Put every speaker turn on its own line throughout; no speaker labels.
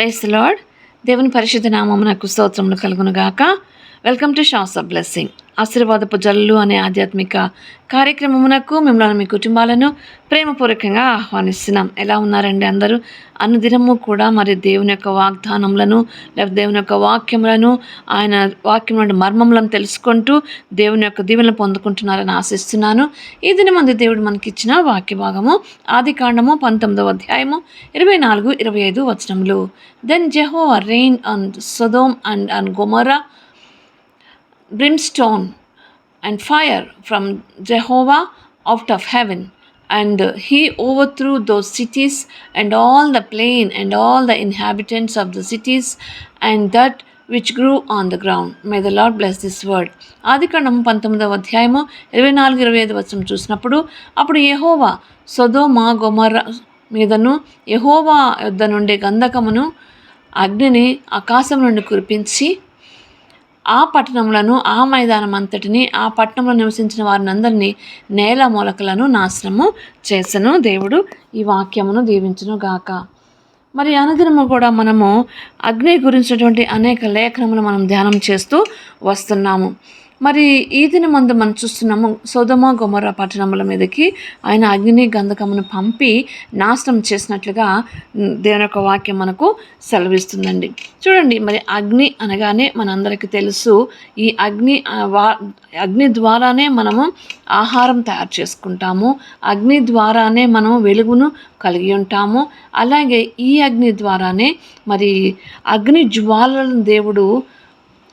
Price lord దేవుని పరిశుద్ధ నామమునకు స్తోత్రములు కలుగునుగాక. వెల్కమ్ టు షాస్ ఆఫ్ బ్లెస్సింగ్ ఆశీర్వాదపు జల్లు అనే ఆధ్యాత్మిక కార్యక్రమమునకు మిమ్మల్ని మీ కుటుంబాలను ప్రేమపూర్వకంగా ఆహ్వానిస్తున్నాం. ఎలా ఉన్నారండి అందరూ? అనుదినము కూడా మరి దేవుని యొక్క వాగ్దానములను లేకపోతే దేవుని యొక్క వాక్యములను ఆయన వాక్యం నుండి మర్మములను తెలుసుకుంటూ దేవుని యొక్క దీవెనలు పొందుకుంటున్నారని ఆశిస్తున్నాను. ఈ దిన మంది దేవుడు మనకిచ్చిన వాక్య భాగము ఆది కాండము పంతొమ్మిదవ అధ్యాయము ఇరవై నాలుగు ఇరవై ఐదు వచనములు. Then జెహో rain and Sodom and and Gomorrah brimstone and fire from Jehovah out of heaven. And he overthrew those cities and all the plain and all the inhabitants of the cities and that which grew on the ground. May the Lord bless this word. ఆదికాండం పంతొమ్మిదవ అధ్యాయము ఇరవై నాలుగు ఇరవై ఐదు వచనం చూసినప్పుడు అప్పుడు యెహోవా సొదోమ గొమర మీదను యహోవా యుద్ధ నుండి గంధకమును అగ్నిని ఆకాశం నుండి కురిపించి ఆ పట్టణములను ఆ మైదానం అంతటిని ఆ పట్టణంలో నివసించిన వారిని అందరినీ నేల మొలకలను నాశనము చేసను దేవుడు. ఈ వాక్యమును దీవించును గాక. మరి అనుదినము కూడా మనము అగ్ని గురించినటువంటి అనేక లేఖనములు మనం ధ్యానం చేస్తూ వస్తున్నాము. మరి ఈ దినమందు మనం చూస్తున్నాము సోదమ గొమర పట్టణముల మీదకి ఆయన అగ్ని గంధకమును పంపి నాశనం చేసినట్లుగా దేవుని యొక్క వాక్యం మనకు సెలవిస్తుందండి. చూడండి మరి అగ్ని అనగానే మనందరికీ తెలుసు ఈ అగ్ని వా అగ్ని ద్వారానే మనము ఆహారం తయారు చేసుకుంటాము అగ్ని ద్వారానే మనం వెలుగును కలిగి ఉంటాము అలాగే ఈ అగ్ని ద్వారానే మరి అగ్ని జ్వాలలను దేవుడు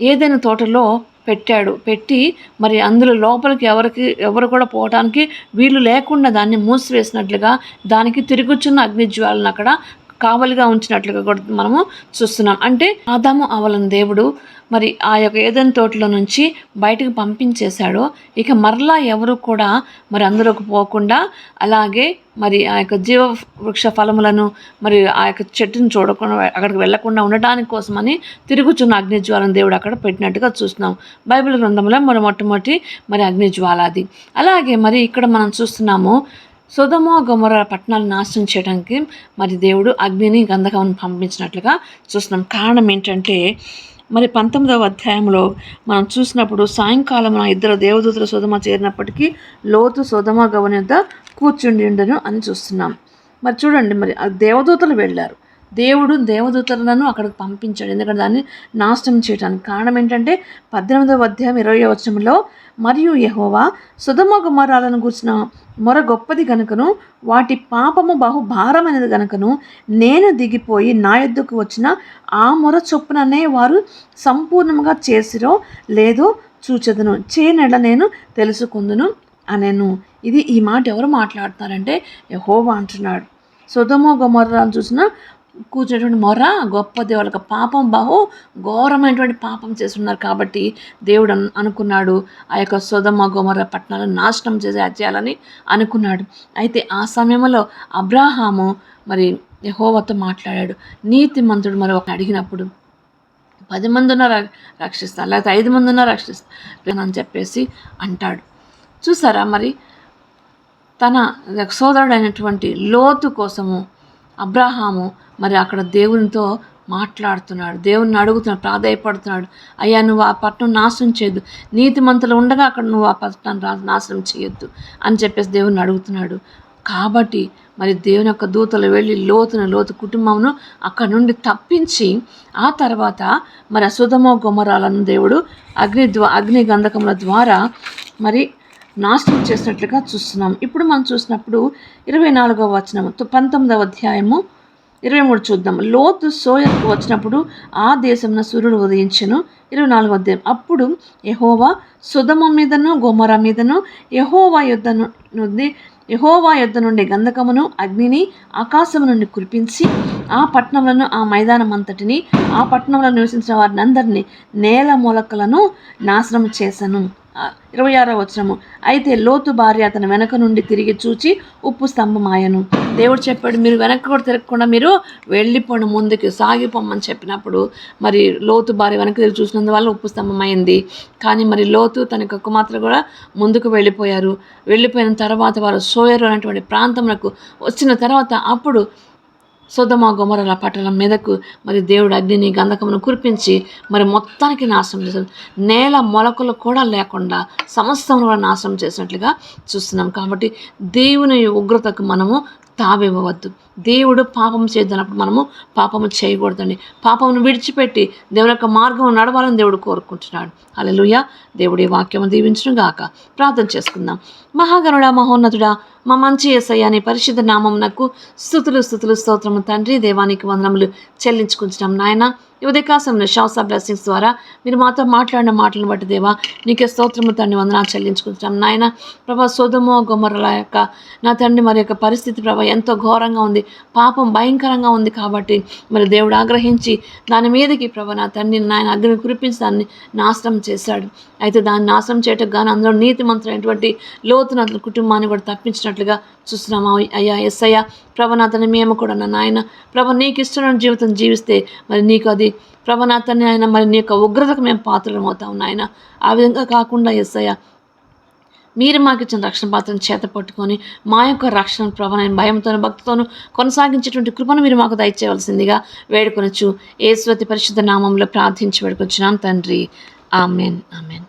ఏదైనా తోటలో పెట్టాడు. పెట్టి మరి అందులో లోపలికి ఎవరికి ఎవరు కూడా పోవటానికి వీలు లేకుండా దాన్ని మూసివేసినట్లుగా దానికి తిరుగుచున్న అగ్నిజ్వాలను అక్కడ కావలిగా ఉంచినట్లుగా కూడా మనము చూస్తున్నాం. అంటే ఆదాము అవలను దేవుడు మరి ఆ యొక్క ఏదైనా తోటలో నుంచి బయటకు పంపించేశాడో ఇక మరలా ఎవరు కూడా మరి అందులోకి పోకుండా అలాగే మరి ఆ యొక్క జీవ వృక్ష ఫలములను మరి ఆ యొక్క చెట్టును చూడకుండా అక్కడికి వెళ్ళకుండా ఉండడానికి కోసమని తిరుగుచున్న అగ్నిజ్వాలను దేవుడు అక్కడ పెట్టినట్టుగా చూస్తున్నాం. బైబిల్ గ్రంథంలో మరి మొట్టమొదటి మరి అగ్నిజ్వాల అది అలాగే మరి ఇక్కడ మనం చూస్తున్నాము సుధమ గుమర పట్టణాలు నాశనం చేయడానికి మరి దేవుడు అగ్నిని గంధకం పంపించినట్లుగా చూస్తున్నాం. కారణం ఏంటంటే మరి పంతొమ్మిదవ అధ్యాయంలో మనం చూసినప్పుడు సాయంకాలం ఇద్దరు దేవదూతలు సుధమ చేరినప్పటికీ లోతు సుధమ గవన యొద్ద కూర్చుండి ఉండను అని చూస్తున్నాం. మరి చూడండి మరి ఆ దేవదూతలు వెళ్ళారు. దేవుడు దేవదూతలను అక్కడికి పంపించాడు. ఎందుకంటే దాన్ని నాశనం చేయడానికి కారణం ఏంటంటే పద్దెనిమిదవ అధ్యాయం ఇరవై వచనంలో మరియు యహోవా సుధమ కుమారాలను కూర్చిన మొర గొప్పది గనుకను వాటి పాపము బహు భారమైనది గనుకను నేను దిగిపోయి నా యొద్దకు వచ్చిన ఆ మొర చొప్పుననే వారు సంపూర్ణంగా చేసిరో లేదో చూచెదను. చేయనెడ నేను తెలుసుకుందును అనేను. ఇది ఈ మాట ఎవరు మాట్లాడుతున్నారంటే యహోవా అంటున్నాడు. సుధమో గుమరాలు చూసిన కూర్చున్నటువంటి మొర గొప్పది వాళ్ళకి పాపం బహు ఘోరమైనటువంటి పాపం చేస్తున్నారు కాబట్టి దేవుడు అనుకున్నాడు ఆ యొక్క సుధమ గోమర పట్టణాలను నాశనం చేసే చేయాలని అనుకున్నాడు. అయితే ఆ సమయంలో అబ్రాహాము మరి యహోవతో మాట్లాడాడు. నీతి మంత్రుడు మరి ఒక అడిగినప్పుడు పది మంది ఉన్న ర- రక్షిస్తాను లేకపోతే ఐదు మంది ఉన్న రక్షిస్తాను అని చెప్పేసి అంటాడు. చూసారా మరి తన సోదరుడైనటువంటి లోతు కోసము అబ్రాహాము మరి అక్కడ దేవునితో మాట్లాడుతున్నాడు. దేవుణ్ణి అడుగుతున్నాడు ప్రాధాయపడుతున్నాడు. అయ్యా నువ్వు ఆ పట్టణం నాశనం చేయొద్దు. నీతిమంతులు ఉండగా అక్కడ నువ్వు ఆ పట్టణం రా- నాశనం చేయొద్దు అని చెప్పేసి దేవుణ్ణి అడుగుతున్నాడు. కాబట్టి మరి దేవుని యొక్క దూతలు వెళ్ళి లోతున లోతు కుటుంబమును అక్కడ నుండి తప్పించి ఆ తర్వాత మరి అసుధమో గుమరాలను దేవుడు అగ్ని ద్వా అగ్ని గంధకముల ద్వారా మరి నాశనం చేసినట్లుగా చూస్తున్నాం. ఇప్పుడు మనం చూసినప్పుడు ఇరవై నాలుగవ వచనము పంతొమ్మిదవ అధ్యాయము ఇరవై మూడు చూద్దాం. లోతు సోయర్కు వచ్చినప్పుడు ఆ దేశమున సూర్యుడు ఉదయించెను. ఇరవై నాలుగు అధ్యాయం. అప్పుడు యహోవా సుధమ మీదను గోమర మీదను యహోవా యుద్ధ నుండి యహోవా యుద్ధ నుండి గంధకమును అగ్నిని ఆకాశము నుండి కురిపించి ఆ పట్టణములను ఆ మైదానం అంతటిని ఆ పట్టణంలో నివసించిన వారిని అందరినీ నేల మూలకలను నాశనం చేశాను ఇరవై ఆరో వచనము. అయితే లోతు భార్య అతని వెనక నుండి తిరిగి చూచి ఉప్పు స్తంభమాయను. దేవుడు చెప్పాడు మీరు వెనక్కి కూడా తిరగకుండా మీరు వెళ్ళిపోండి ముందుకు సాగిపోమని చెప్పినప్పుడు మరి లోతు భార్య వెనక్కి తిరిగి చూసినందువల్ల ఉప్పు స్తంభమైంది. కానీ మరి లోతు తన యొక్క కుమార్తె కూడా ముందుకు వెళ్ళిపోయారు. వెళ్ళిపోయిన తర్వాత వారు సోయరు అనేటువంటి ప్రాంతములకు వచ్చిన తర్వాత అప్పుడు సుధమ గొమరల పట్టణం మీదకు మరి దేవుడు అగ్నిని గంధకమును కురిపించి మరి మొత్తానికి నాశనం చేశాడు. నేల మొలకలు కూడా లేకుండా సమస్తం కూడా నాశనం చేసినట్లుగా చూస్తున్నాం. కాబట్టి దేవుని ఉగ్రతకు మనము తావివ్వవద్దు. దేవుడు పాపం చేద్దనప్పుడు మనము పాపము చేయకూడదండి. పాపమును విడిచిపెట్టి దేవుని యొక్క మార్గం నడవాలని దేవుడు కోరుకుంటున్నాడు. అలలుయ దేవుడి వాక్యము దీవించడం గాక. ప్రార్థన చేసుకుందాం. మహాగణుడా మహోన్నతుడా మా మంచి ఎస్ఐ అనే పరిశుద్ధ నామమునకు స్థుతులు స్థుతులు స్తోత్రము తండ్రి దేవానికి వందనములు చెల్లించుకుంటున్నాం నాయన. ఈ ఉదయకాశంలో షాసా బ్లెస్సింగ్స్ ద్వారా మీరు మాతో మాట్లాడిన మాటలను బట్టి దేవా నీకే స్తోత్రము తండ్రి వందనాలు చెల్లించుకుంటున్నాం నాయన. ప్రభా సోదమో గొమ్మరల యొక్క నా తండ్రి మరి యొక్క పరిస్థితి ప్రభా ఎంతో ఘోరంగా ఉంది. పాపం భయంకరంగా ఉంది కాబట్టి మరి దేవుడు ఆగ్రహించి దాని మీదకి ప్రభా నా తండ్రి నాయన అగ్ని కురిపించి దాన్ని నాశనం చేశాడు. అయితే దాన్ని నాశనం చేయటం కానీ అందులో నీతిమంతులైనటువంటి లోతున అతని కుటుంబాన్ని కూడా తప్పించినట్లుగా చూస్తున్నాము అయ్యా ఎస్ అయ్యా ప్రభనాథని మేము కూడా నా నాయన ప్రభ నీకు ఇష్టమైన జీవితం జీవిస్తే మరి నీకు అది ప్రభనాథని ఆయన మరి నీ యొక్క ఉగ్రతకు మేము పాత్రలం అవుతాం నాయన. ఆ విధంగా కాకుండా ఎస్ అయ్యా మీరు మాకు ఇచ్చిన రక్షణ పాత్రను చేత పట్టుకొని మా యొక్క రక్షణ ప్రభావం భయంతోను భక్తితోను కొనసాగించేటువంటి కృపను మీరు మాకు దయచేయవలసిందిగా వేడుకొనొచ్చు. ఏశ్వతి పరిశుద్ధ నామంలో ప్రార్థించి వేడుకొచ్చున్నాం తండ్రి. ఆమెన్. ఆమెన్.